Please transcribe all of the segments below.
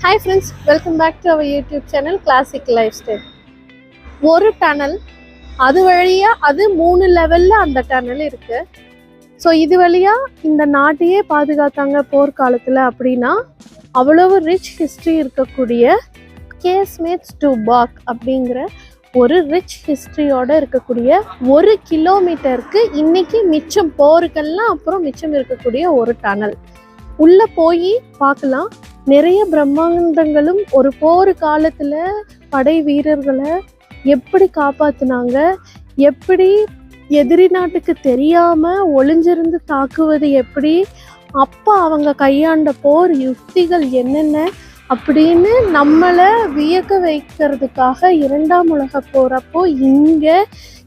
Hi friends welcome back to our YouTube channel classic life style ஒரு tunnel அது வழியாக அது மூணு லெவலில் அந்த டனல் இருக்குது ஸோ இது வழியாக இந்த நாட்டையே பாதுகாத்தாங்க போர்க்காலத்தில் அப்படின்னா அவ்வளவு ரிச் ஹிஸ்ட்ரி இருக்கக்கூடிய கேஸ்மேட்ஸ் டு பாக் அப்படிங்கிற ஒரு ரிச் ஹிஸ்ட்ரியோட இருக்கக்கூடிய ஒரு கிலோமீட்டருக்கு இன்னைக்கு மிச்சம் போருக்கெல்லாம் அப்புறம் மிச்சம் இருக்கக்கூடிய ஒரு டனல் உள்ளே போய் பார்க்கலாம். நிறைய பிரம்மாண்டங்களும் ஒரு போர் காலத்துல படை வீரர்களை எப்படி காப்பாத்துனாங்க? எப்படி எதிரி நாட்டுக்கு தெரியாம ஒளிஞ்சிருந்து தாக்குவது எப்படி? அப்போ அவங்க கையாண்ட போர் யுக்திகள் என்னென்ன? அப்படின்னு நம்மளை வியக்க வைக்கிறதுக்காக இரண்டாம் உலக போகிறப்போ இங்கே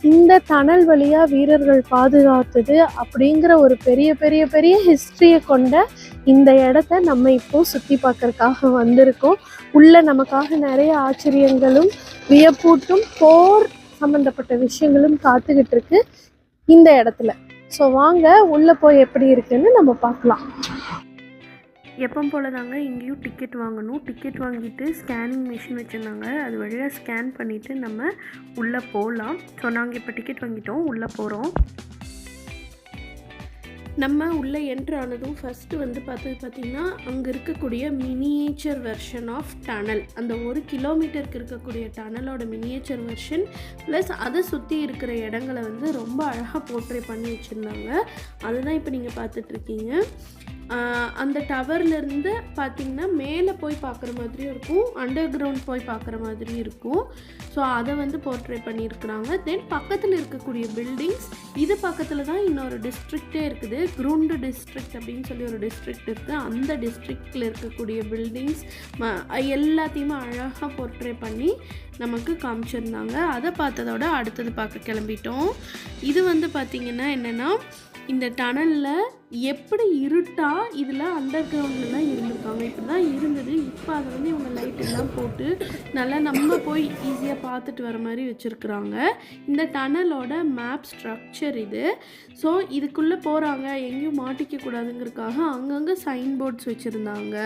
இந்த தணல் வழியாக வீரர்கள் பாதுகாத்தது அப்படிங்கிற ஒரு பெரிய பெரிய பெரிய ஹிஸ்ட்ரியை கொண்ட இந்த இடத்த நம்ம இப்போ சுற்றி பார்க்கறதுக்காக வந்திருக்கோம். உள்ளே நமக்காக நிறைய ஆச்சரியங்களும் வியப்பூட்டும் போர் சம்மந்தப்பட்ட விஷயங்களும் காத்துக்கிட்டு இருக்கு இந்த இடத்துல. ஸோ வாங்க உள்ளே போய் எப்படி இருக்குன்னு நம்ம பார்க்கலாம். எப்போ போல தாங்க இங்கேயும் டிக்கெட் வாங்கணும். டிக்கெட் வாங்கிட்டு ஸ்கேனிங் மிஷின் வச்சுருந்தாங்க. அது வழியாக ஸ்கேன் பண்ணிவிட்டு நம்ம உள்ளே போகலாம் ஸோ நாங்கள் இப்போ டிக்கெட் வாங்கிட்டோம். உள்ளே போகிறோம் நம்ம உள்ளே என்ட்ரு ஆனதும் ஃபஸ்ட்டு வந்து பார்த்தது பார்த்திங்கன்னா அங்கே இருக்கக்கூடிய மினியேச்சர் வெர்ஷன் ஆஃப் டனல் அந்த ஒரு கிலோமீட்டருக்கு இருக்கக்கூடிய டனலோட மினியேச்சர் வெர்ஷன் ப்ளஸ் அதை சுற்றி இருக்கிற இடங்களை வந்து ரொம்ப அழகாக போர்ட்ரே பண்ணி வச்சுருந்தாங்க. அதுதான் இப்போ நீங்கள் பார்த்துட்ருக்கீங்க அந்த டவர்லேருந்து பார்த்தீங்கன்னா மேலே போய் பார்க்குற மாதிரியும் இருக்கும் அண்டர் கிரவுண்ட் போய் பார்க்குற மாதிரியும் இருக்கும். ஸோ அதை வந்து போர்ட்ரே பண்ணியிருக்கிறாங்க. தென் பக்கத்தில் இருக்கக்கூடிய பில்டிங்ஸ் இது பக்கத்தில் தான் இன்னொரு டிஸ்ட்ரிக்டே இருக்குது. குருண்டு டிஸ்ட்ரிக்ட் அப்படின்னு சொல்லி ஒரு டிஸ்ட்ரிக்ட் இருக்குது அந்த டிஸ்ட்ரிக்டில் இருக்கக்கூடிய பில்டிங்ஸ் எல்லாத்தையுமே அழகாக போர்ட்ரே பண்ணி நமக்கு காமிச்சிருந்தாங்க. அதை பார்த்ததோட அடுத்தது பார்க்க கிளம்பிட்டோம். இது வந்து பார்த்திங்கன்னா என்னென்னா இந்த டனலில் எப்படி இருட்டா இதில் அண்டர் தான் இருந்திருக்காங்க. இப்படி தான் இருந்தது. இப்போ அதை வந்து இவங்க லைட்டெல்லாம் போட்டு நல்லா நம்ம போய் ஈஸியாக பார்த்துட்டு வர மாதிரி வச்சுருக்குறாங்க. இந்த டனலோட மேப் ஸ்ட்ரக்சர் இது. ஸோ இதுக்குள்ளே போகிறாங்க எங்கேயும் மாட்டிக்க கூடாதுங்கிறதுக்காக அங்கங்கே சைன் போர்ட்ஸ் வச்சுருந்தாங்க.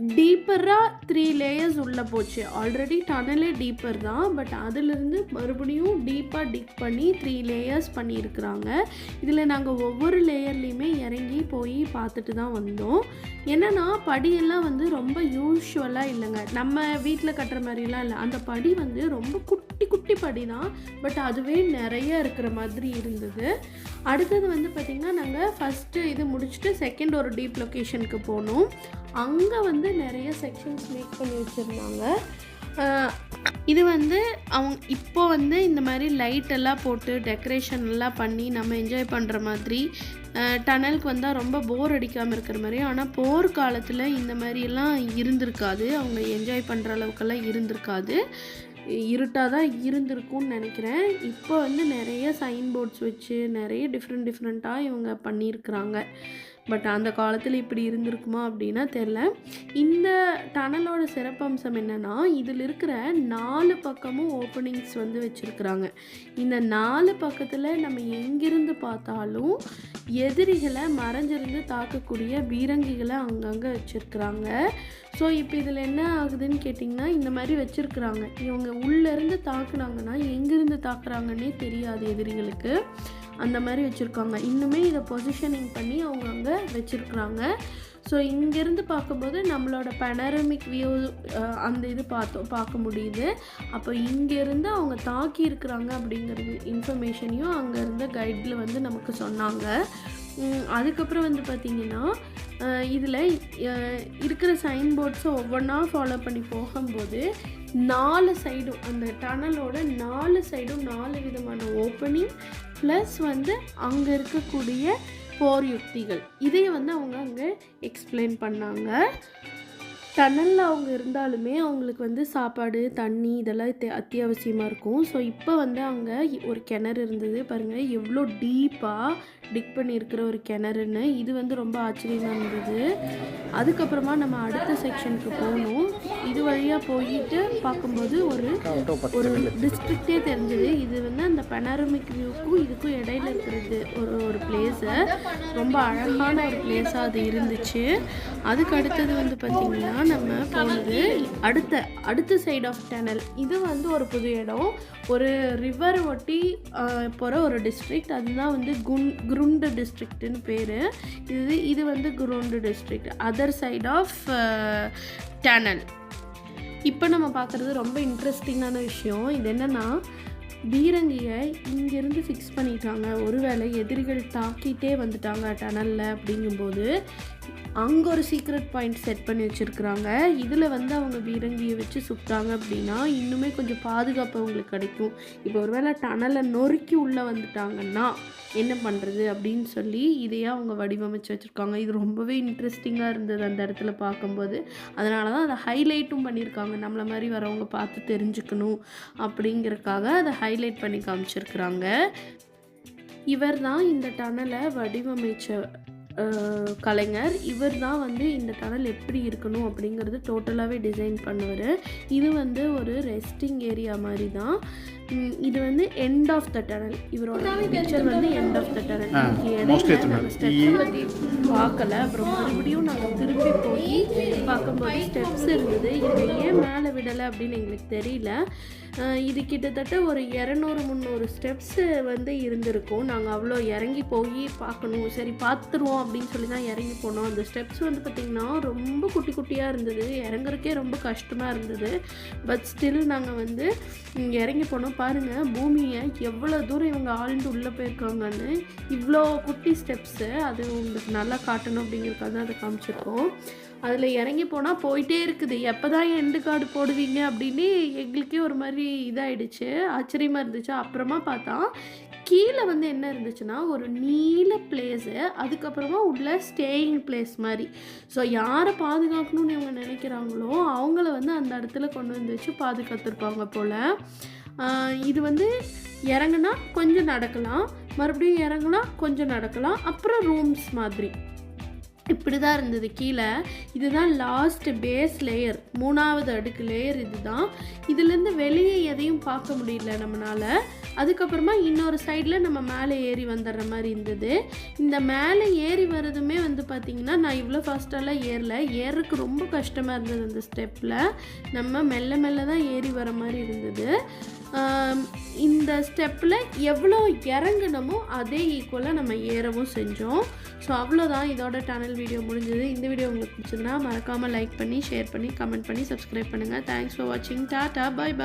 டீப்பராக த்ரீ லேயர்ஸ் உள்ளே போச்சு. ஆல்ரெடி டனலே டீப்பர் தான். பட் அதிலிருந்து மறுபடியும் டீப்பாக டிக் பண்ணி த்ரீ லேயர்ஸ் பண்ணியிருக்கிறாங்க. இதில் நாங்கள் ஒவ்வொரு லேயர்லேயுமே இறங்கி போய் பார்த்துட்டு தான் வந்தோம். என்னென்னா படியெல்லாம் வந்து ரொம்ப யூஸ்வலாக இல்லைங்க. நம்ம வீட்டில் கட்டுற மாதிரிலாம் இல்லை. அந்த படி வந்து ரொம்ப குட்டி குட்டி படி தான் பட் அதுவே நிறைய இருக்கிற மாதிரி இருந்தது. அடுத்தது வந்து பார்த்திங்கன்னா நாங்கள் ஃபஸ்ட்டு இது முடிச்சுட்டு செகண்ட் ஒரு டீப் லொக்கேஷனுக்கு போனோம். அங்கே வந்து நிறைய செக்ஷன்ஸ் மேக் பண்ணி வச்சுருந்தாங்க. இது வந்து அவங்க இப்போ வந்து இந்த மாதிரி லைட் எல்லாம் போட்டு டெக்கரேஷன் எல்லாம் பண்ணி நம்ம என்ஜாய் பண்ணுற மாதிரி டனலுக்கு வந்தால் ரொம்ப போர் அடிக்காமல் இருக்கிற மாதிரி ஆனால் போர் காலத்தில் இந்த மாதிரியெல்லாம் இருந்திருக்காது. அவங்க என்ஜாய் பண்ணுற அளவுக்கெல்லாம் இருந்திருக்காது. இருட்டாக தான் இருந்திருக்கும்னு நினைக்கிறேன். இப்போ வந்து நிறைய சைன் போர்ட்ஸ் வச்சு நிறைய டிஃப்ரெண்ட் டிஃப்ரெண்ட்டாக இவங்க பண்ணியிருக்கிறாங்க. பட் அந்த காலத்தில் இப்படி இருந்திருக்குமா அப்படின்னா தெரில இந்த டனலோட சிறப்பம்சம் என்னென்னா இதில் இருக்கிற நாலு பக்கமும் ஓப்பனிங்ஸ் வந்து வச்சுருக்குறாங்க. இந்த நாலு பக்கத்தில் நம்ம எங்கிருந்து பார்த்தாலும் எதிரிகளை மறைஞ்சிருந்து தாக்கக்கூடிய பீரங்கிகளை அங்கங்கே வச்சுருக்குறாங்க. ஸோ இப்போ இதில் என்ன ஆகுதுன்னு கேட்டிங்கன்னா இந்த மாதிரி வச்சுருக்குறாங்க. இவங்க உள்ளேருந்து தாக்குனாங்கன்னா எங்கேருந்து தாக்குறாங்கன்னே தெரியாது எதிரிகளுக்கு. அந்த மாதிரி வச்சுருக்காங்க. இன்னுமே இதை பொசிஷனிங் பண்ணி அவங்க அங்கே வச்சுருக்குறாங்க. ஸோ இங்கேருந்து பார்க்கும்போது நம்மளோட பனரமிக் வியூ அந்த இது பார்த்தோம் பார்க்க முடியுது. அப்போ இங்கேருந்து அவங்க தாக்கி இருக்கிறாங்க அப்படிங்கிறது இன்ஃபர்மேஷனையும் அங்கே இருந்த கைடில் வந்து நமக்கு சொன்னாங்க. அதுக்கப்புறம் வந்து பார்த்திங்கன்னா இதில் இருக்கிற சைன் போர்ட்ஸை ஒவ்வொன்றா ஃபாலோ பண்ணி போகும்போது நாலு சைடும் அந்த டனலோட நாலு சைடும் நாலு விதமான ஓப்பனிங் ப்ளஸ் வந்து அங்கே இருக்கக்கூடிய போர் யுக்திகள். இதை வந்து அவங்க அங்கே எக்ஸ்பிளைன் பண்ணாங்க. டனலில் அவங்க இருந்தாலுமே அவங்களுக்கு வந்து சாப்பாடு தண்ணி இதெல்லாம் தே- அத்தியாவசியமாக இருக்கும். ஸோ இப்போ வந்து அங்கே ஒரு கிணறு இருந்தது. பாருங்கள் எவ்வளோ டீப்பாக டிக் பண்ணியிருக்கிற ஒரு கிணறுன்னு. இது வந்து ரொம்ப ஆச்சரியமாக இருந்தது. அதுக்கப்புறமா நம்ம அடுத்த செக்ஷனுக்கு போகணும். இது வழியாக போயிட்டு பார்க்கும்போது ஒரு ஒரு டிஸ்ட்ரிக்டே தெரிஞ்சது. இது வந்து அந்த பெனாரமிக் வியூக்கும் இதுக்கும் இடையில இருக்கிறது. ஒரு ஒரு பிளேஸு ரொம்ப அழகான ஒரு பிளேஸாக அது இருந்துச்சு. அதுக்கு அடுத்தது வந்து பார்த்திங்கன்னா நம்ம போனது அடுத்த அடுத்த சைடு ஆஃப் டனல் இது வந்து ஒரு புது இடம். ஒரு ரிவர் ஒட்டி போகிற ஒரு டிஸ்ட்ரிக்ட் அதுதான் வந்து குன் குருண்டு டிஸ்ட்ரிக்ட்னு பேர். இது இது வந்து குருண்டு district other side of tunnel இப்போ நம்ம பார்க்குறது ரொம்ப இன்ட்ரெஸ்டிங்கான விஷயம். இது என்னென்னா பீரங்கியை இங்கேருந்து ஃபிக்ஸ் பண்ணிட்டாங்க. ஒருவேளை எதிரிகள் தாக்கிட்டே வந்துட்டாங்க டனலில் அப்படிங்கும்போது அங்கே ஒரு சீக்ரெட் பாயிண்ட் செட் பண்ணி வச்சுருக்குறாங்க. இதில் வந்து அவங்க பீரங்கியை வச்சு சுட்டாங்க அப்படின்னா இன்னுமே கொஞ்சம் பாதுகாப்பு அவங்களுக்கு கிடைக்கும். இப்போ ஒருவேளை டனலை நொறுக்கி உள்ளே வந்துட்டாங்கன்னா என்ன பண்ணுறது அப்படின்னு சொல்லி இதையே அவங்க வடிவமைச்சு வச்சுருக்காங்க. இது ரொம்பவே இன்ட்ரெஸ்டிங்காக இருந்தது அந்த இடத்துல பார்க்கும்போது. அதனால தான் அதை ஹைலைட்டும் பண்ணியிருக்காங்க. நம்மளை மாதிரி வரவங்க பார்த்து தெரிஞ்சுக்கணும் அப்படிங்கிறதுக்காக அதை ஹைலைட் பண்ணி காமிச்சிருக்கிறாங்க. இவர் தான் இந்த டனலை வடிவமைச்ச கலைஞர். இவர் தான் வந்து இந்த டனல் எப்படி இருக்கணும் அப்படிங்கிறது டோட்டலாகவே டிசைன் பண்ணுவார். இது வந்து ஒரு ரெஸ்டிங் ஏரியா மாதிரி தான். இது வந்து எண்ட் ஆஃப் த டனல் இவரோட பிக்சர் வந்து எண்ட் ஆஃப் த டனல் பார்க்கல. அப்புறம் மறுபடியும் நாங்கள் திரும்பி போய் பார்க்கும்போது ஸ்டெப்ஸ் இருந்தது. இதை ஏன் மேலே விடலை அப்படின்னு எங்களுக்கு தெரியல. இது கிட்டத்தட்ட ஒரு இரநூறு முந்நூறு ஸ்டெப்ஸு வந்து இருந்திருக்கும். நாங்கள் அவ்வளோ இறங்கி போய் பார்க்கணும். சரி பார்த்துருவோம் அப்படின்னு சொல்லி தான் இறங்கி போனோம். அந்த ஸ்டெப்ஸ் வந்து பார்த்திங்கன்னா ரொம்ப குட்டி குட்டியாக இருந்தது. இறங்குறக்கே ரொம்ப கஷ்டமாக இருந்தது. பட் ஸ்டில் நாங்கள் வந்து இறங்கி போனோம். பாருங்கள் பூமியை எவ்வளோ தூரம் இவங்க ஆழ்ந்து உள்ளே போயிருக்காங்கன்னு. இவ்வளோ குட்டி ஸ்டெப்ஸு அது உங்களுக்கு நல்லா காட்டணும் அப்படிங்கிறக்காக தான் அதை காமிச்சிருக்கோம். அதில் இறங்கி போனால் போயிட்டே இருக்குது. எப்போ தான் எண்டு கார்டு போடுவீங்க அப்படின்னு எங்களுக்கே ஒரு மாதிரி இதாயிடுச்சு. ஆச்சரியமாக இருந்துச்சு. அப்புறமா பார்த்தா கீழே வந்து என்ன இருந்துச்சுன்னா ஒரு நீல பிளேஸு அதுக்கப்புறமா உள்ள ஸ்டேயிங் பிளேஸ் மாதிரி. ஸோ யாரை பாதுகாக்கணும்னு இவங்க நினைக்கிறாங்களோ அவங்கள வந்து அந்த இடத்துல கொண்டு வந்து வச்சு பாதுகாத்துருப்பாங்க போல். இது வந்து இறங்குனா கொஞ்சம் நடக்கலாம். மறுபடியும் இறங்குனா கொஞ்சம் நடக்கலாம். அப்புறம் ரூம்ஸ் மாதிரி. இப்படி தான் இருந்தது. கீழே இதுதான் லாஸ்ட் பேஸ் லேயர் மூணாவது அடுக்கு லேயர் இதுதான். இதுலேருந்து வெளியே எதையும் பார்க்க முடியல நம்மளால் அதுக்கப்புறமா இன்னொரு சைடில் நம்ம மேலே ஏறி வந்துடுற மாதிரி இருந்தது. இந்த மேலே ஏறி வர்றதுமே வந்து பார்த்திங்கன்னா நான் இவ்வளோ ஃபாஸ்ட்டாலாம் ஏறல. ஏறக்கு ரொம்ப கஷ்டமாக இருந்தது அந்த ஸ்டெப்பில் நம்ம மெல்ல மெல்ல தான் ஏறி வர மாதிரி இருந்தது. இந்த ஸ்டெப்பில் எவ்வளோ இறங்கணுமோ அதே ஈக்குவலாக நம்ம ஏறவும் செஞ்சோம். ஸோ அவ்வளோதான் இதோட டனல் வீடியோ முடிஞ்சது. இந்த வீடியோ உங்களுக்கு பிடிச்சிருந்தா மறக்காமல் லைக் பண்ணி ஷேர் பண்ணி கமெண்ட் பண்ணி சப்ஸ்கிரைப் பண்ணுங்கள் தேங்க்ஸ் ஃபார் வாட்சிங் டாட்டா பை பாய்